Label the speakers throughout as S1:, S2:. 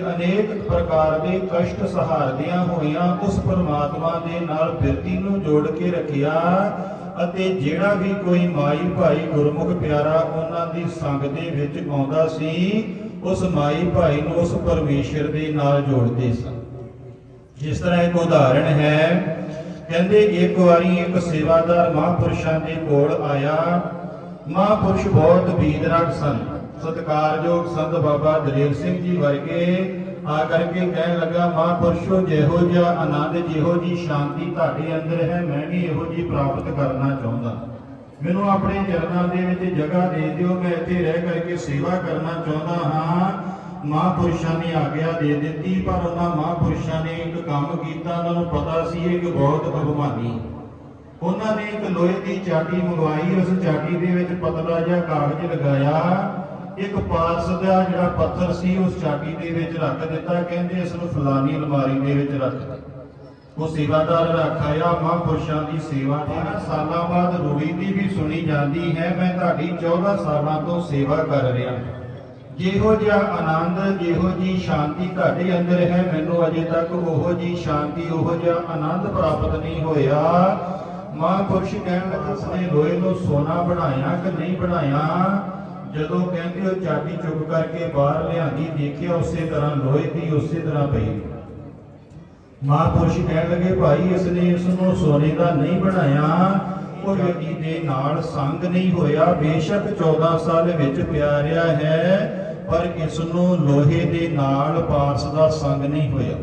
S1: ਅਨੇਕ ਪ੍ਰਕਾਰ ਦੇ ਕਸ਼ਟ ਸਹਾਰਦਿਆਂ ਹੋਇਆਂ ਉਸ ਪਰਮਾਤਮਾ ਦੇ ਨਾਲ ਬਿਰਤੀ ਨੂੰ ਜੋੜ ਕੇ ਰੱਖਿਆ ਅਤੇ ਜਿਹੜਾ ਵੀ ਕੋਈ ਮਾਈ ਭਾਈ ਗੁਰਮੁਖ ਪਿਆਰਾ ਉਹਨਾਂ ਦੀ ਸੰਗ ਦੇ ਵਿੱਚ ਆਉਂਦਾ ਸੀ, ਉਸ ਮਾਈ ਭਾਈ ਨੂੰ ਉਸ ਪਰਮੇਸ਼ਰ ਦੇ ਨਾਲ ਜੋੜਦੇ ਸਨ ਜਿਸ ਤਰ੍ਹਾਂ ਇੱਕ ਉਦਾਹਰਣ ਹੈ, ਕਹਿੰਦੇ ਇੱਕ ਵਾਰੀ ਇੱਕ ਸੇਵਾਦਾਰ ਮਹਾਂਪੁਰਸ਼ਾਂ ਦੇ ਕੋਲ ਆਇਆ, ਮਹਾਂਪੁਰਸ਼ ਬਹੁਤ ਬੀਦਰਕ ਸਨ। ਸਤਿਕਾਰਯੋਗ ਸੰਤ ਬਾਬਾ ਦਲੇਰ ਸਿੰਘ ਜੀ ਵਰਗੇ, ਆ ਕਰਕੇ ਕਹਿਣ ਲੱਗਾ, ਮਹਾਂਪੁਰਸ਼ੋ ਜਿਹੋ ਜਿਹਾ ਆਨੰਦ, ਜਿਹੋ ਜੀ ਸ਼ਾਂਤੀ ਤੁਹਾਡੇ ਅੰਦਰ ਹੈ, ਮੈਂ ਵੀ ਇਹੋ ਜੀ ਪ੍ਰਾਪਤ ਕਰਨਾ ਚਾਹੁੰਦਾ। ਮੈਨੂੰ ਆਪਣੇ ਚਰਨਾਂ ਦੇ ਵਿੱਚ ਜਗ੍ਹਾ ਦੇ ਦਿਓ, ਮੈਂ ਇੱਥੇ ਰਹਿ ਕਰਕੇ ਸੇਵਾ ਕਰਨਾ ਚਾਹੁੰਦਾ ਹਾਂ। ਮਹਾਂਪੁਰਸ਼ਾਂ ਨੇ ਆਗਿਆ ਦੇ ਦਿੱਤੀ, ਪਰ ਉਹਨਾਂ ਮਹਾਂਪੁਰਸ਼ਾਂ ਨੇ ਇੱਕ ਕੰਮ ਕੀਤਾ, ਉਹਨਾਂ ਨੂੰ ਪਤਾ ਸੀ ਇੱਕ ਬਹੁਤ ਅਭਿਮਾਨੀ। ਉਹਨਾਂ ਨੇ ਇੱਕ ਲੋਹੇ ਦੀ ਚਾਟੀ ਮੰਗਵਾਈ, ਉਸ ਚਾਟੀ ਦੇ ਵਿੱਚ ਪਤਲਾ ਜਿਹਾ ਕਾਗਜ਼ ਲਗਾਇਆ। ਇੱਕ ਪਾਰਸ ਦਾ ਜਿਹੜਾ ਪੱਥਰ ਸੀ, ਉਸ ਚਾਟੀ ਦੇ ਵਿੱਚ ਰੱਖ ਦਿੱਤਾ। ਕਹਿੰਦੇ ਇਸ ਨੂੰ ਫਲਾਨੀ ਅਲਮਾਰੀ ਦੇ ਵਿੱਚ ਰੱਖ ਦਿੱਤਾ। ਉਹ ਸੇਵਾਦਾਰ ਰੱਖਾਇਆ, ਮਹਾਂਪੁਰਸ਼ਾਂ ਦੀ ਸੇਵਾ ਦੇ ਨਾਲ ਸਾਲਾਂ ਬਾਅਦ ਰੂੜੀ ਦੀ ਵੀ ਸੁਣੀ ਜਾਂਦੀ ਹੈ, ਮੈਂ ਤੁਹਾਡੀ 14 ਸਾਲਾਂ ਤੋਂ ਸੇਵਾ ਕਰ ਰਿਹਾ ਜਿਹੋ ਜਿਹਾ ਆਨੰਦ, ਜਿਹੋ ਜੀ ਸ਼ਾਂਤੀ ਤੁਹਾਡੇ ਅੰਦਰ ਹੈ, ਮੈਨੂੰ ਅਜੇ ਤੱਕ ਉਹੋ ਜੀ ਸ਼ਾਂਤੀ, ਉਹੋ ਜਿਹਾ ਆਨੰਦ ਪ੍ਰਾਪਤ ਨਹੀਂ ਹੋਇਆ। ਮਹਾਂਪੁਰਸ਼ ਕਹਿਣ ਲੱਗੇ, ਉਸਨੇ ਲੋਹੇ ਨੂੰ ਸੋਨਾ ਬਣਾਇਆ ਕਿ ਨਹੀਂ ਬਣਾਇਆ? ਜਦੋਂ ਕਹਿੰਦੇ ਉਹ ਚਾਬੀ ਚੁੱਕ ਕਰਕੇ ਬਾਹਰ ਲਿਆਂਦੀ, ਦੇਖਿਆ ਉਸੇ ਤਰ੍ਹਾਂ ਲੋਹੇ ਦੀ, ਉਸੇ ਤਰ੍ਹਾਂ ਪਈ। ਮਹਾਂਪੁਰਸ਼ ਕਹਿਣ ਲੱਗੇ, ਭਾਈ ਇਸ ਨੇ ਇਸ ਨੂੰ ਸੋਨੇ ਦਾ ਨਹੀਂ ਬਣਾਇਆ। ਉਹ ਵਿਅਕਤੀ ਦੇ ਨਾਲ ਸੰਗ ਨਹੀਂ ਹੋਇਆ। ਬੇਸ਼ੱਕ 14 ਸਾਲ ਵਿੱਚ ਪਿਆ ਰਿਹਾ ਹੈ, ਪਰ ਇਸ ਨੂੰ ਲੋਹੇ ਦੇ ਨਾਲ ਪਾਸ ਦਾ ਸੰਗ ਨਹੀਂ ਹੋਇਆ।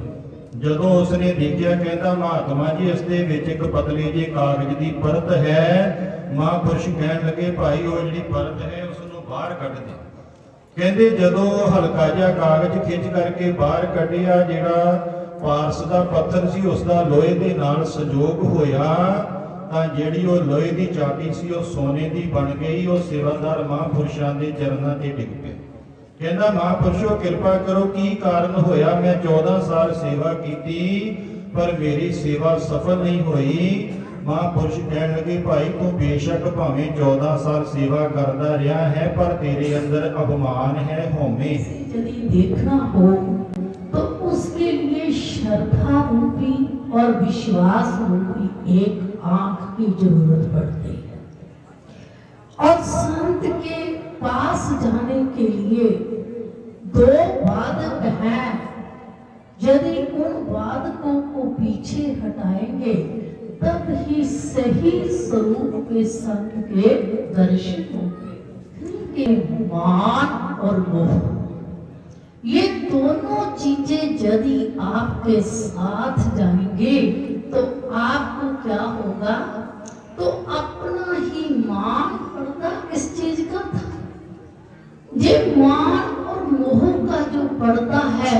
S1: ਜਦੋਂ ਉਸਨੇ ਦੇਖਿਆ, ਕਹਿੰਦਾ, ਮਹਾਤਮਾ ਜੀ, ਇਸ ਦੇ ਵਿੱਚ ਇੱਕ ਪਤਲੇ ਜਿਹੇ ਕਾਗਜ਼ ਦੀ ਪਰਤ ਹੈ। ਮਹਾਂਪੁਰਸ਼ ਕਹਿਣ ਲੱਗੇ, ਭਾਈ, ਉਹ ਜਿਹੜੀ ਪਰਤ ਹੈ, ਉਸ ਬਾਹਰ ਕੱਢ ਦੇ ਕਹਿੰਦੇ ਜਦੋਂ ਹਲਕਾ ਜਿਹਾ ਕਾਗਜ਼ ਖਿੱਚ ਕਰਕੇ ਬਾਹਰ ਕੱਢਿਆ, ਜਿਹੜਾ ਪਾਰਸ ਦਾ ਪੱਥਰ ਸੀ ਉਸ ਦਾ ਲੋਹੇ ਦੇ ਨਾਲ ਸੰਜੋਗ ਹੋਇਆ, ਤਾਂ ਜਿਹੜੀ ਉਹ ਲੋਹੇ ਦੀ ਚਾਟੀ ਸੀ, ਉਹ ਸੋਨੇ ਦੀ ਬਣ ਗਈ, ਉਹ ਸੇਵਾਦਾਰ ਮਹਾਂਪੁਰਸ਼ਾਂ ਦੇ ਚਰਨਾਂ ਤੇ ਡਿੱਗ ਪਿਆ ਕਹਿੰਦਾ, ਮਹਾਂਪੁਰਸ਼ੋ, ਕਿਰਪਾ ਕਰੋ, ਕੀ ਕਾਰਨ ਹੋਇਆ? ਮੈਂ 14 ਸਾਲ ਸੇਵਾ ਕੀਤੀ, ਪਰ ਮੇਰੀ ਸੇਵਾ ਸਫਲ ਨਹੀਂ ਹੋਈ। ਮਹਾਂਪੁਰਸ਼ ਕਹਿਣ ਲੱਗੇ ਭਾਈ ਤੂੰ ਬੇਸ਼ੱਕ ਭਾਵੇਂ 14 ਸਾਲ ਸੇਵਾ ਕਰਦਾ ਰਿਹਾ ਹੈ ਪਰ ਤੇਰੇ ਅੰਦਰ ਅਭਿਮਾਨ ਹੈ ਹਉਮੈ ਹੈ
S2: यदि देखना हो तो उसके लिए श्रद्धा रूपी और विश्वास रूपी एक आंख की जरूरत पड़ती है और संत के पास जाने के लिए दो वादक हैं यदि उन वादकों को पीछे हटाएंगे तब ही सही स्वरूप में संत के दर्शन होंगे मान और मोह। ये दोनों चीज़ें यदि आपके साथ जाएँगे तो आपको क्या होगा? तो अपना ही मान पर्दा किस चीज़ का था। ये मान और मोह का जो पर्दा है,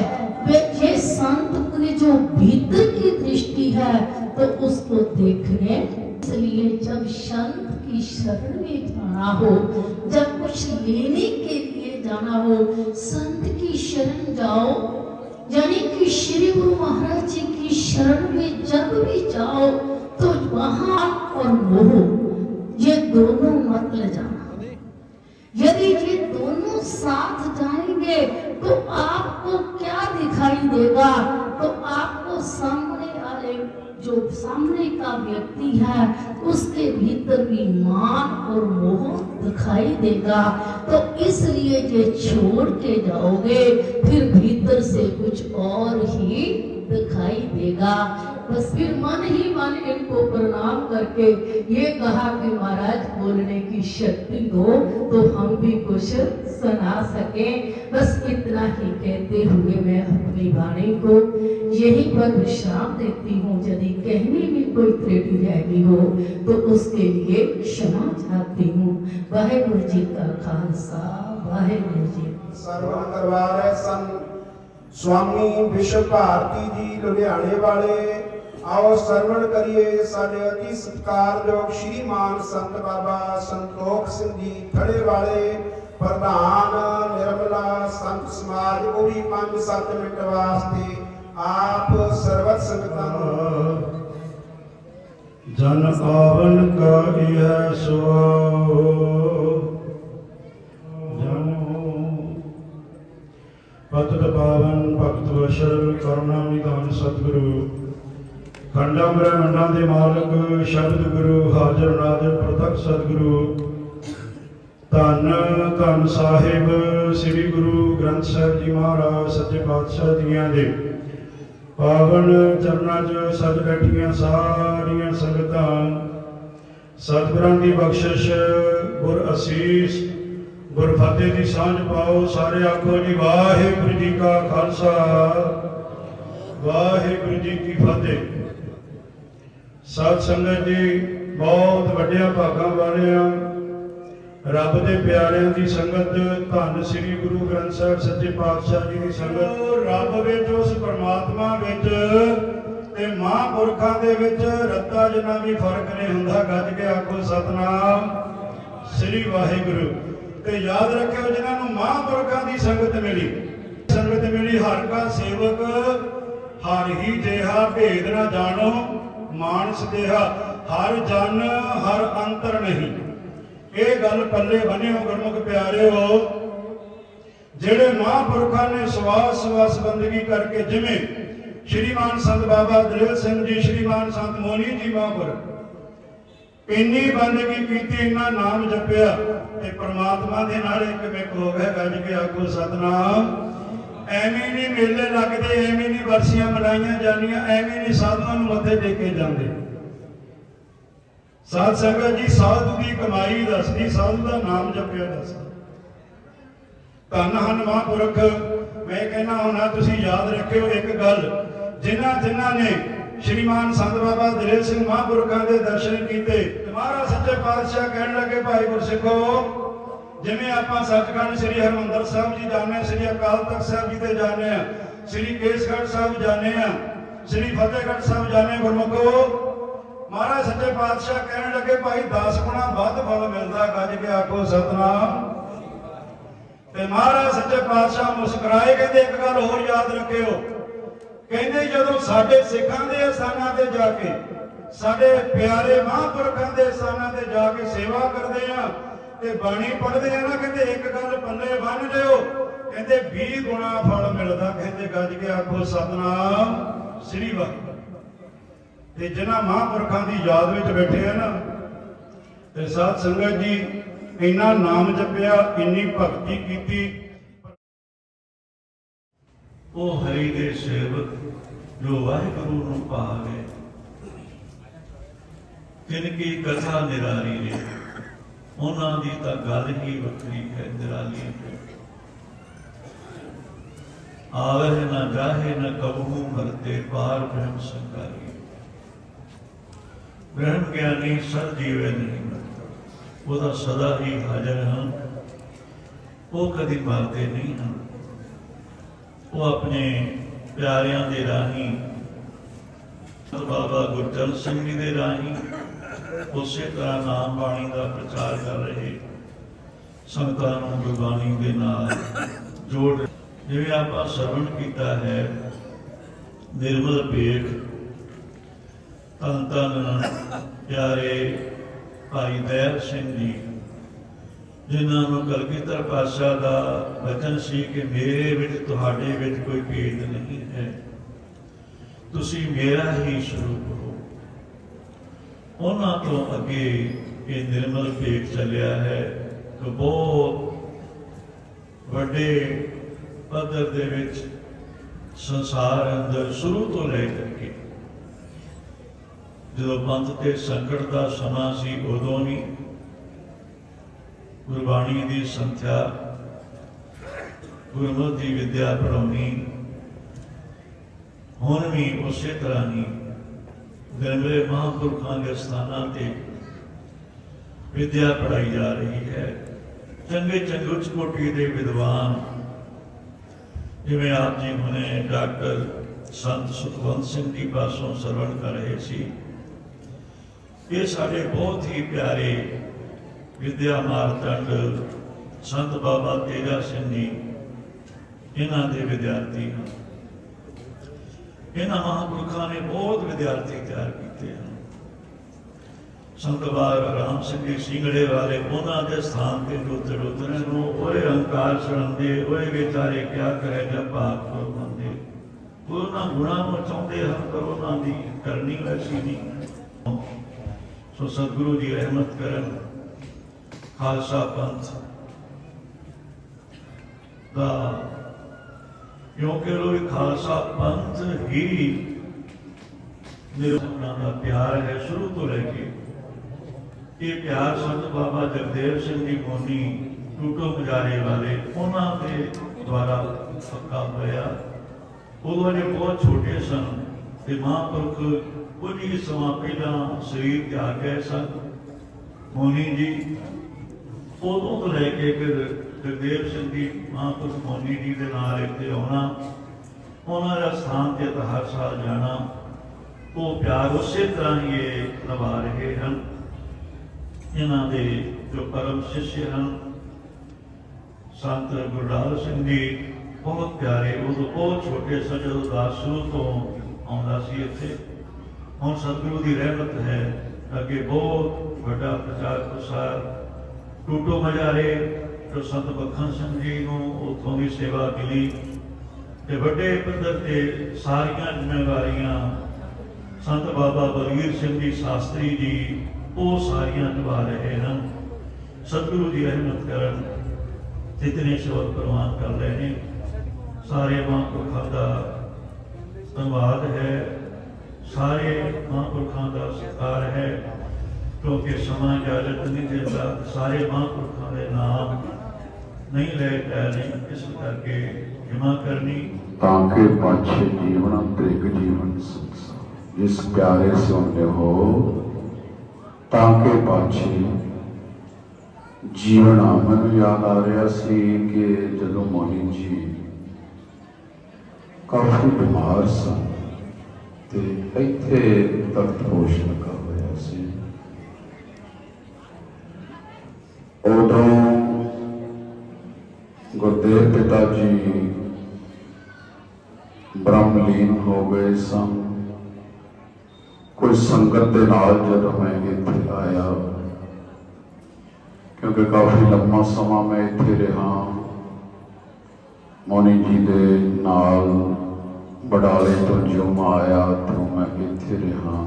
S2: वे ये संत की जो भीतर की दृष्टि है तो उसको देखने इसलिए जब संत की शरण में जाना हो, जब कुछ लेने के लिए जाना हो, संत की शरण जाओ, यानी कि श्री गुरु महाराज जी की शरण में जब भी जाओ तो वहाँ और मोह, ये दोनों मत ले जाना। यदि ये दोनों साथ जाएँगे तो आपको क्या दिखाई देगा? तो आपको सामने वाले जो सामने का व्यक्ति है, उसके भीतर भी मान और मोह दिखाई देगा। तो इसलिए ये छोड़ के जाओगे, फिर भीतर से कुछ और ही दिखाई देगा। बस फिर मन ही मन इनको प्रणाम करके ये कहा कि महाराज बोलने की शक्ति दो तो हम भी कुछ सुना सके बस इतना ही कहते हुए मैं अपनी वाणी को यही पर विश्राम देती हूँ यदि कहने में कोई त्रुटि रह गई हो तो उसके लिए क्षमा चाहती हूँ वाहेगुरु जी का खालसा वाहेगुरु जी की फतेह।
S3: ਸਰਵਣ ਕਰਵਾ ਰਹੇ ਸਨ ਸਵਾਮੀ ਵਿਸ਼ਵ ਭਾਰਤੀ ਜੀ ਲੁਧਿਆਣੇ ਵਾਲੇ ਆਓ ਸਰਵਣ ਕਰੀਏ ਸਾਡੇ ਅਤੀ ਸਤਿਕਾਰਯੋਗ ਸ਼੍ਰੀਮਾਨ ਸੰਤ ਬਾਬਾ ਸੰਤੋਖ ਸਿੰਘ ਜੀ ਥੜੇ ਵਾਲੇ ਪ੍ਰਧਾਨ ਨਿਰਮਲਾ ਸੰਤ ਸਮਾਜ ਉਹ ਵੀ 5-7 ਮਿੰਟ ਵਾਸਤੇ ਆਪ ਸਰਬਤ ਸੰਗਤਾਂ ਨੂੰ।
S1: ਜਨ ਆਵਨ ਕਾ ਇਹ ਸੁਆਉ ਜਨ
S4: ਪਾਵਨ ਭਗਤ ਵਸ਼ਲ ਕਰੁਣਾ ਨਿਧਾਨ ਸਤਿਗੁਰੂ। ਖੰਡਾਂ ਬ੍ਰਹਮੰਡਾਂ ਦੇ ਮਾਲਕ ਸ਼ਬਦ ਗੁਰੂ ਹਾਜ਼ਰ ਨਾਜ਼ਰ ਪ੍ਰਤੱਖ ਸਤਿਗੁਰੂ। ਧੰਨ ਧੰਨ ਸਾਹਿਬ ਸ੍ਰੀ ਗੁਰੂ ਗ੍ਰੰਥ ਸਾਹਿਬ ਜੀ ਮਹਾਰਾਜ, ਸੱਚੇ ਪਾਤਸ਼ਾਹ ਜੀਆਂ ਦੇ। ਪਾਵਨ ਚਰਨਾਂ 'ਚ ਸਜ ਬੈਠੀਆਂ ਸਾਰੀਆਂ ਸੰਗਤਾਂ। ਸਤਿਗੁਰਾਂ ਦੀ ਬਖਸ਼ਿਸ਼, ਗੁਰ ਅਸੀਸ, ਗੁਰ ਫਤਿਹ ਦੀ ਸਾਂਝ ਪਾਓ ਸਾਰੇ ਆਖੋ ਜੀ। ਵਾਹਿਗੁਰੂ ਜੀ ਕਾ ਖਾਲਸਾ। ਵਾਹਿਗੁਰੂ ਜੀ ਕੀ ਫਤਿਹ। ਸਤ ਸੰਗਤ ਜੀ, ਬਹੁਤ ਵੱਡਿਆਂ ਭਾਗਾਂ ਵਾਲੇ ਆ ਰੱਬ ਦੇ ਪਿਆਰਿਆਂ ਦੀ ਸੰਗਤ, ਧੰਨ ਸ੍ਰੀ ਗੁਰੂ ਗ੍ਰੰਥ ਸਾਹਿਬ ਸੱਚੇ ਪਾਤਸ਼ਾਹ ਜੀ ਦੀ ਸੰਗਤ। ਉਹ ਰੱਬ ਵਿੱਚ, ਉਸ ਪਰਮਾਤਮਾ ਵਿੱਚ ਤੇ ਮਹਾਂਪੁਰਖਾਂ ਦੇ ਵਿੱਚ ਰੱਤਾ ਜਿੰਨਾ ਵੀ ਫ਼ਰਕ ਨਹੀਂ ਹੁੰਦਾ, ਗੱਜ ਕੇ ਆਖੋ ਸਤਨਾਮ ਸ੍ਰੀ ਵਾਹਿਗੁਰੂ। ਤੇ ਯਾਦ ਰੱਖਿਓ, ਜਿਨ੍ਹਾਂ ਨੂੰ ਮਹਾਂਪੁਰਖਾਂ ਦੀ ਸੰਗਤ ਮਿਲੀ ਸੰਗਤ ਮਿਲੀ ਹਰ ਕਾ ਸੇਵਕ ਹਰ ਹੀ ਜਿਹਾ ਭੇਦ ਨਾ ਜਾਣੋ, ਮਾਨਸ ਦੇਹਾ, ਹਰ ਜਨ, ਹਰ ਅੰਤਰ ਨਹੀਂ। ਇਹ ਗੱਲ ਪੱਲੇ ਬੰਨਿਓ ਗੁਰਮੁਖ ਪਿਆਰਿਓ, ਜਿਹੜੇ ਮਹਾਂਪੁਰਖਾਂ ਨੇ ਸਵਾਸ ਸਵਾਸ ਬੰਦਗੀ ਕਰਕੇ ਜਿਵੇਂ ਸ਼੍ਰੀਮਾਨ ਸੰਤ ਬਾਬਾ ਦਲੇਰ ਸਿੰਘ ਜੀ ਸ਼੍ਰੀਮਾਨ ਸੰਤ ਮੋਨੀ ਜੀ ਮਹਾਂਪੁਰ ਇੰਨੀ ਬੰਦਗੀ ਕੀਤੀ, ਇੰਨਾ ਨਾਮ ਜਪਿਆ ਤੇ ਪ੍ਰਮਾਤਮਾ ਦੇ ਨਾਲ ਇੱਕ ਮਿਕ ਹੋ ਗਿਆ ਗੱਜ ਕੇ ਆਖੋ ਸਤਨਾਮ। ਐਵੇਂ ਨਹੀਂ ਮੇਲੇ ਲੱਗਦੇ, ਐਵੇਂ ਨਹੀਂ ਵਰਸੀਆਂ ਮਨਾਈਆਂ ਜਾਂਦੀਆਂ, ਐਵੇਂ ਨਹੀਂ ਸਾਧੂਆਂ ਨੂੰ ਮੱਥੇ ਟੇਕੇ ਜਾਂਦੇ। ਸਾਧ ਸੰਗਤ ਜੀ, ਸਾਧੂ ਦੀ ਕਮਾਈ ਦੱਸਦੀ, ਸਾਧੂ ਦਾ ਨਾਮ ਜਪਿਆ ਦੱਸਦਾ। ਧੰਨ ਹਨ ਮਹਾਂਪੁਰਖ, ਮੈਂ ਕਹਿੰਦਾ ਹੁਣਾ ਤੁਸੀਂ ਯਾਦ ਰੱਖਿਓ ਇੱਕ ਗੱਲ, ਜਿਨ੍ਹਾਂ ਜਿਨ੍ਹਾਂ ਨੇ ਸ਼੍ਰੀਮਾਨ ਸੰਤ ਬਾਬਾ ਦਲੇਰ ਸਿੰਘ ਮਹਾਂਪੁਰਖਾਂ ਦੇ ਦਰਸ਼ਨ ਕੀਤੇ ਮਹਾਰਾਜ ਸੱਚੇ ਪਾਤਸ਼ਾਹ ਕਹਿਣ ਲੱਗੇ, ਭਾਈ ਗੁਰਸਿੱਖੋ ਜਿਵੇਂ ਆਪਾਂ ਸੱਚਖੰਡ ਸ੍ਰੀ ਹਰਮੰਦਰ ਸਾਹਿਬ ਜੀ ਜਾਂਦੇ ਹਾਂ, ਸ੍ਰੀ ਅਕਾਲ ਤਖਤ ਸਾਹਿਬ ਜੀ ਤੇ ਜਾਂਦੇ ਹਾਂ, ਸ੍ਰੀ ਕੇਸਗੜ੍ਹ ਸਾਹਿਬ ਜਾਂਦੇ ਹਾਂ, ਸ੍ਰੀ ਫਤਿਹਗੜ੍ਹ ਸਾਹਿਬ ਜਾਂਦੇ ਹਾਂ ਗੁਰਮੁਖੋ। ਮਹਾਰਾਜ ਸੱਚੇ ਪਾਤਸ਼ਾਹ ਕਹਿਣ ਲੱਗੇ, ਭਾਈ 10 ਗੁਣਾ ਵੱਧ ਫਲ ਮਿਲਦਾ ਗੱਜ ਕੇ ਆਖੋ ਸਤਨਾਮ। ਤੇ ਮਹਾਰਾਜ ਸੱਚੇ ਪਾਤਸ਼ਾਹ ਮੁਸਕਰਾਏ, ਕਹਿੰਦੇ, ਇੱਕ ਗੱਲ ਹੋਰ ਯਾਦ ਰੱਖਿਓ। ਕਹਿੰਦੇ, ਜਦੋਂ ਸਾਡੇ ਸਿੱਖਾਂ ਦੇ ਸਥਾਨਾਂ ਤੇ ਜਾ ਕੇ, ਸਾਡੇ ਪਿਆਰੇ ਮਹਾਂਪੁਰਖਾਂ ਦੇ ਸਥਾਨਾਂ ਤੇ ਜਾ ਕੇ ਸੇਵਾ ਕਰਦੇ ਆ ਤੇ ਬਾਣੀ ਪੜ੍ਹਦੇ ਆ ਨਾ, ਕਹਿੰਦੇ ਇੱਕ ਗੱਲ ਪੱਲੇ ਬੰਨ ਲਿਓ ਕਹਿੰਦੇ 20 ਗੁਣਾ ਫਲ ਮਿਲਦਾ, ਕਹਿੰਦੇ ਗੱਜ ਕੇ ਆਖੋ, ਸਤਨਾਮ ਸ੍ਰੀ ਵਾਹਿਗੁਰੂ। ਤੇ ਜਿਨ੍ਹਾਂ ਮਹਾਂਪੁਰਖਾਂ ਦੀ ਯਾਦ ਵਿੱਚ ਬੈਠੇ ਆ ਨਾ, ਤੇ ਸਾਧ ਸੰਗਤ ਜੀ, ਇੰਨਾ ਨਾਮ ਜਪਿਆ, ਇੰਨੀ ਭਗਤੀ ਕੀਤੀ।
S5: ਉਹ ਹਰੀ ਦੇ ਸੇਵਕ ਜੋ ਵਾਹਿਗੁਰੂ ਨੂੰ ਭਾਵੇ ਜਿਨ ਕੀ ਕਥਾ ਨਿਰਾਰੀ ਨੇ। ਉਹਨਾਂ ਦੀ ਤਾਂ ਗੱਲ ਹੀ ਵੱਖਰੀ ਹੈ, ਨਿਰਾਲੀ ਹੈ। ਆਵਹਿ ਨਾ ਜਾਹੇ ਨਾ ਕਬਹੂ ਮਰਤੇ, ਪਾਰ ਬ੍ਰਹਮ ਸੰਕਾਰੀ ਬ੍ਰਹਮ ਗਿਆਨੀ ਸਦ ਜੀਵੇ ਨਹੀਂ ਉਹਦਾ ਸਦਾ ਹੀ ਹਾਜ਼ਰ ਹਨ ਉਹ ਕਦੀ ਮਰਦੇ ਨਹੀਂ ਹਨ ਉਹ ਆਪਣੇ ਪਿਆਰਿਆਂ ਦੇ ਰਾਹੀਂ, ਬਾਬਾ ਗੁਰਚਰਨ ਸਿੰਘ ਜੀ ਦੇ ਰਾਹੀਂ ਉਸੇ ਤਰ੍ਹਾਂ ਨਾਮ ਬਾਣੀ ਦਾ ਪ੍ਰਚਾਰ ਕਰ ਰਹੇ ਸੰਗਤਾਂ ਨੂੰ ਗੁਰਬਾਣੀ ਦੇ ਨਾਲ ਜੋੜ ਜਿਵੇਂ ਆਪਾਂ ਸਰਵਣ ਕੀਤਾ ਹੈ, ਨਿਰਮਲ ਭੇਖ ਤਨ ਤਨ ਪਿਆਰੇ ਭਾਈ ਦਇਲ ਸਿੰਘ ਜੀ, ਜਿਨ੍ਹਾਂ ਨੂੰ ਕਲਗੀਧਰ ਪਾਤਸ਼ਾਹ ਦਾ ਵਚਨ ਸੀ ਕਿ ਮੇਰੇ ਵਿੱਚ, ਤੁਹਾਡੇ ਵਿੱਚ ਕੋਈ ਭੇਦ ਨਹੀਂ ਹੈ। ਤੁਸੀਂ ਮੇਰਾ ਹੀ ਸਰੂਪ ਹੋ। ਉਹਨਾਂ ਤੋਂ ਅੱਗੇ ਇਹ ਨਿਰਮਲ ਭੇਖ ਚੱਲਿਆ ਹੈ ਕਿ ਬਹੁਤ ਵੱਡੇ ਪੱਧਰ ਦੇ ਵਿੱਚ ਸੰਸਾਰ ਅੰਦਰ ਸ਼ੁਰੂ ਤੋਂ ਲੈ ਕੇ ਜਦੋਂ ਪੰਥ ਤੇ ਸੰਕਟ ਦਾ ਸਮਾਂ ਸੀ, ਉਦੋਂ ਵੀ ਗੁਰਬਾਣੀ ਦੀ ਸੰਥਿਆ, ਗੁਰਮਤਿ ਦੀ ਵਿਦਿਆ ਪੜਾਉਣੀ ਹੁਣ ਵੀ ਉਸੇ ਤਰ੍ਹਾਂ ਹੀ ਗਰਮਲੇ ਮਹਾਂਪੁਰਖਾਂ ਦੇ ਸਥਾਨਾਂ ਤੇ ਵਿਦਿਆ ਪੜਾਈ ਜਾ ਰਹੀ ਹੈ ਚੰਗੇ ਚੰਗੇ ਉੱਚ ਕੋਟੀ ਦੇ ਵਿਦਵਾਨ ਜਿਵੇਂ ਆਪ ਜੀ ਹੁਣੇ ਡਾਕਟਰ ਸੰਤ ਸੁਖਵੰਤ ਸਿੰਘ ਜੀ ਪਾਸੋਂ ਸਰਵਣ ਕਰ ਰਹੇ ਸੀ ਇਹ ਸਾਡੇ ਬਹੁਤ ਹੀ ਪਿਆਰੇ ਵਿਦਿਆ ਮਾਰਤੰਡ ਸੰਤ ਬਾਬਾ ਤੇਜਾ ਸਿੰਘ ਜੀ ਇਹਨਾਂ ਦੇ ਵਿਦਿਆਰਥੀ ਹਨ ਇਹਨਾਂ ਮਹਾਂਪੁਰਖਾਂ ਨੇ ਬਹੁਤ ਵਿਦਿਆਰਥੀ ਤਿਆਰ ਕੀਤੇ ਹਨ। ਸੰਤ ਬਾਬਾ ਰਾਮ ਸਿੰਘ ਜੀ ਸਿੰਘੜੇ ਵਾਲੇ, ਉਹਨਾਂ ਦੇ ਸਥਾਨ ਤੇ ਜੋ ਤਰੁੱਤਰੇ ਨੂੰ ਓਏ ਹੰਕਾਰ ਸੁਣਦੇ ਓਏ ਵਿਚਾਰੇ ਕਿਆ ਕਰੇ ਜਬ ਬਾਤ ਕੋ ਮੰਦੇ ਉਹਨਾਂ ਗੁਣਾਂ ਨੂੰ ਚਾਹੁੰਦੇ ਹਨ, ਪਰ ਉਹਨਾਂ ਦੀ ਕਰਨੀ ਵੈਸੀ ਨਹੀਂ ਸੋ ਸਤਿਗੁਰੂ ਜੀ ਰਹਿਮਤ ਕਰਨ। ਖਾਲਸਾ ਪੰਥ ਦਾ ਕਿਉਂਕਿ ਲੋਕ ਖਾਲਸਾ ਪੰਥ ਹੀ ਨਿਰਮਨਾ ਦਾ ਪਿਆਰ ਹੈ ਸ਼ੁਰੂ ਤੋਂ ਲੈ ਕੇ। ਇਹ ਪਿਆਰ ਸੰਤ ਬਾਬਾ ਜਗਦੇਵ ਸਿੰਘ ਦੀ ਮੋਨੀ ਟੂਟੋ ਗੁਜਾਰੇ ਵਾਲੇ ਉਹਨਾਂ ਦੇ ਦੁਆਰਾ ਪੱਕਾ ਹੋਇਆ। ਉਹ ਜਿਹੜੇ ਬਹੁਤ ਛੋਟੇ ਸਨ ਤੇ ਮਹਾਂਪੁਰਖ ਕੁਝ ਹੀ ਸਮਾਂ ਪਹਿਲਾਂ ਸਰੀਰ ਤਿਆਗ ਗਏ ਸਨ। ਮੋਨੀ ਜੀ ਉਦੋਂ ਤੋਂ ਲੈ ਕੇ ਫਿਰ ਗੁਰਦੇਵ ਸਿੰਘ ਜੀ ਮਹਾਂਪੁਰਖ ਮੋਨੀ ਜੀ ਦੇ ਨਾਲ ਇੱਥੇ ਆਉਣਾ, ਉਹਨਾਂ ਦਾ ਸਥਾਨ ਤੇ ਹਰ ਸਾਲ ਜਾਣਾ, ਉਹ ਪਿਆਰ ਉਸੇ ਤਰ੍ਹਾਂ ਹੀ ਇਹ ਨਿਭਾ ਰਹੇ ਹਨ। ਇਹਨਾਂ ਦੇ ਜੋ ਪਰਮ ਸਿੱਸ਼ ਹਨ, ਸੰਤ ਗੁਰਦਾਸ ਸਿੰਘ ਜੀ ਬਹੁਤ ਪਿਆਰੇ, ਉਦੋਂ ਬਹੁਤ ਛੋਟੇ ਸਨ ਜਦੋਂ ਦਾਸ ਤੋਂ ਆਉਂਦਾ ਸੀ ਇੱਥੇ। ਹੁਣ ਸਤਿਗੁਰੂ ਦੀ ਰਹਿਮਤ ਹੈ, ਅੱਗੇ ਬਹੁਤ ਵੱਡਾ ਪ੍ਰਚਾਰ ਪ੍ਰਸਾਰ ਟੂਟੋ ਮਜਾਰੇ ਜੋ ਸੰਤ ਬਖਨ ਸਿੰਘ ਜੀ ਨੂੰ ਉੱਥੋਂ ਦੀ ਸੇਵਾ ਮਿਲੀ ਤੇ ਵੱਡੇ ਪੱਧਰ ਤੇ ਸਾਰੀਆਂ ਜ਼ਿੰਮੇਵਾਰੀਆਂ ਸੰਤ ਬਾਬਾ ਬਲਵੀਰ ਸਿੰਘ ਜੀ ਸ਼ਾਸਤਰੀ ਜੀ ਉਹ ਸਾਰੀਆਂ ਨਿਭਾ ਰਹੇ ਹਨ। ਸਤਿਗੁਰੂ ਦੀ ਰਹਿਮਤ ਕਰਨ ਜਿਤਨੇ ਸ਼ਬਦ ਪ੍ਰਵਾਨ ਕਰ ਰਹੇ ਨੇ। ਸਾਰੇ ਮਹਾਂਪੁਰਖਾਂ ਦਾ ਧੰਨਵਾਦ ਹੈ। ਸਾਰੇ ਮਹਾਂਪੁਰਖਾਂ ਦਾ ਸਤਿਕਾਰ ਹੈ। ਕਿਉਂਕਿ ਸਮਾਂ ਇਜਾਜ਼ਤ ਨਹੀਂ ਦਿੰਦਾ, ਸਾਰੇ ਮਹਾਂਪੁਰਖਾਂ ਦੇ ਨਾਮ ਨਹੀਂ ਲੈ ਪੈ ਨੇ, ਇਸ ਕਰਕੇ ਜਮਾ ਕਰਨੀ
S6: ਤਾਂ ਕਿ ਪਾਛੇ ਜੀਵਨ ਤ੍ਰਿਗ ਜੀਵਨ, ਜਿਸ ਪਿਆਰੇ ਸੁਣਦੇ ਹੋ, ਤਾਂ ਕਿ ਪਾਛੇ ਜੀਵਨ ਮੈਨੂੰ ਯਾਦ ਆ ਰਿਹਾ ਸੀ ਕਿ ਜਦੋਂ ਮੋਨੀ ਜੀ ਕਾਫੀ ਬਿਮਾਰ ਸਨ ਤੇ ਇੱਥੇ ਤਖਤ ਪੋਸ਼ ਲੱਗਾ ਹੋਇਆ ਸੀ ਉਦੋਂ ਗੁਰਦੇਵ ਪਿਤਾ ਜੀ ਬ੍ਰਹਮਲੀਨ ਹੋ ਗਏ ਸਨ। ਕੋਈ ਸੰਗਤ ਦੇ ਨਾਲ ਜਦੋਂ ਮੈਂ ਇੱਥੇ ਆਇਆ, ਕਿਉਂਕਿ ਕਾਫੀ ਲੰਮਾ ਸਮਾਂ ਮੈਂ ਇੱਥੇ ਰਿਹਾ, ਮੋਨੀ ਜੀ ਦੇ ਨਾਲ ਬਡਾਲੇ ਤੋਂ ਜਿਉਂ ਆਇਆ ਤੋਂ ਮੈਂ ਇੱਥੇ ਰਿਹਾ।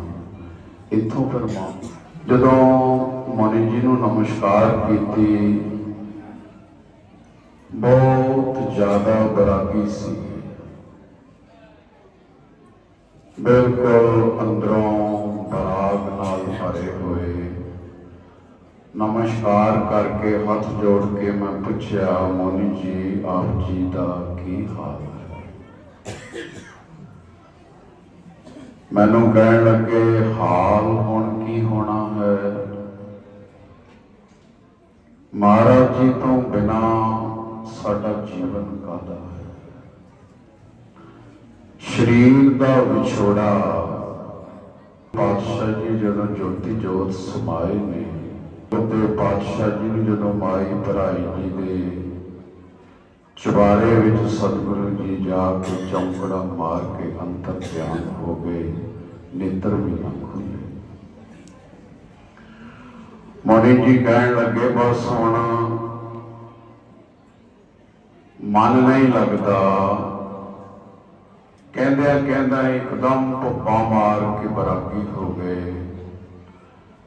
S6: ਇੱਥੋਂ ਫਿਰ ਮੈਂ ਜਦੋਂ ਮੋਨੀ ਜੀ ਨੂੰ ਨਮਸਕਾਰ ਕੀਤੀ। ਬਹੁਤ ਜ਼ਿਆਦਾ ਬਰਾਗੀ ਸੀ। ਬਿਲਕੁਲ ਅੰਦਰੋਂ ਬਰਾਗ ਨਾਲ ਭਰੇ ਹੋਏ। ਨਮਸਕਾਰ ਕਰਕੇ ਹੱਥ ਜੋੜ ਕੇ ਮੈਂ ਪੁੱਛਿਆ, ਮੋਨੀ ਜੀ, ਆਪ ਜੀ ਦਾ ਕੀ ਹਾਲ ਹੈ? ਮੈਨੂੰ ਕਹਿਣ ਲੱਗੇ, ਹਾਲ ਹੁਣ ਮਹਾਰਾਜ ਜੀ ਤੋਂ ਬਿਨਾ ਸਾਡਾ ਜੀਵਨ ਕਾਦਾ ਹੈ? ਸਰੀਰ ਦਾ ਵਿਛੋੜਾ ਪਾਤਸ਼ਾਹ ਜੀ ਜਦੋਂ ਜੋਤੀ ਜੋਤ ਸਮਾਏ ਨੇ ਤੇ ਪਾਤਸ਼ਾਹ ਜੀ ਨੂੰ ਜਦੋਂ ਮਾਈ ਭਰਾਈ ਜੀ ਦੇ ਚੁਬਾਰੇ ਵਿੱਚ ਸਤਿਗੁਰੂ ਜੀ ਜਾ ਕੇ ਚੌਂਕੜਾ ਮਾਰ ਕੇ ਅੰਤਰ ਧਿਆਨ ਹੋ ਗਏ, ਨੇਤਰ ਵੀ ਨਾ ਖੁੱਲੇ ਮੋਨੀ ਜੀ ਕਹਿਣ ਲੱਗੇ, ਬਸ ਹੁਣ ਮਨ ਨਹੀਂ ਲੱਗਦਾ। ਕਹਿੰਦਿਆਂ ਕਹਿੰਦਾ ਇੱਕਦਮ ਧੁੱਪਾ ਮਾਰ ਕੇ ਬਰਾਗੀ ਹੋ ਗਏ।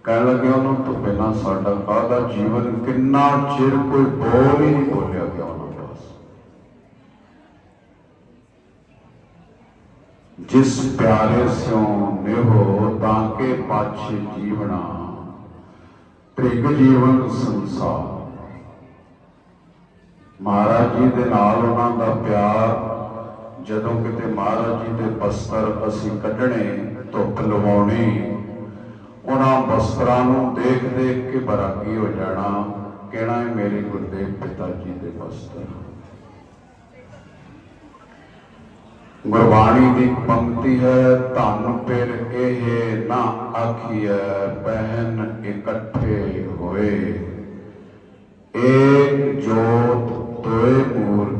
S6: ਕਹਿਣ ਲੱਗੇ, ਉਹਨੂੰ ਤੋਂ ਬਿਨਾਂ ਸਾਡਾ ਕਾਹਦਾ ਜੀਵਨ? ਕਿੰਨਾ ਚਿਰ ਕੋਈ ਬੋਲ ਹੀ ਨਹੀਂ ਬੋਲਿਆ ਗਿਆ ਉਹਨਾਂ ਪਾਸ ਜਿਸ ਪਿਆਰੇ ਸਿਉ ਨਿਭੋ ਤਾਂ ਕੇ ਪਾਛੇ ਜੀਵਣਾ ਤ੍ਰਿਗ ਜੀਵਨ ਸੰਸਾਰ ਮਹਾਰਾਜ ਜੀ ਦੇ ਨਾਲ ਉਹਨਾਂ ਦਾ ਪਿਆਰ, ਜਦੋਂ ਕਿਤੇ ਮਹਾਰਾਜ ਜੀ ਦੇ ਬਸਤਰ ਅਸੀਂ ਕੱਢਣੇ, ਧੁੱਪ ਲਵਾਉਣੀ, ਉਹਨਾਂ ਬਸਤਰਾਂ ਨੂੰ ਦੇਖ ਦੇਖ ਕੇ ਬਰਾਗੀ ਹੋ ਜਾਣਾ, ਕਹਿਣਾ ਇਹ ਮੇਰੇ ਗੁਰਦੇਵ ਪਿਤਾ ਜੀ ਦੇ ਬਸਤਰ। ਗੁਰਬਾਣੀ ਦੀ ਪੰਕਤੀ ਹੈ, ਧੰਨ ਪਿਰ ਇਹ ਨਾ ਆਖੀਐ, ਪਹਿਨ ਇਕੱਠੇ ਹੋਏ। ਏ ਜੋਤ ਤੋਏ ਮੂਰ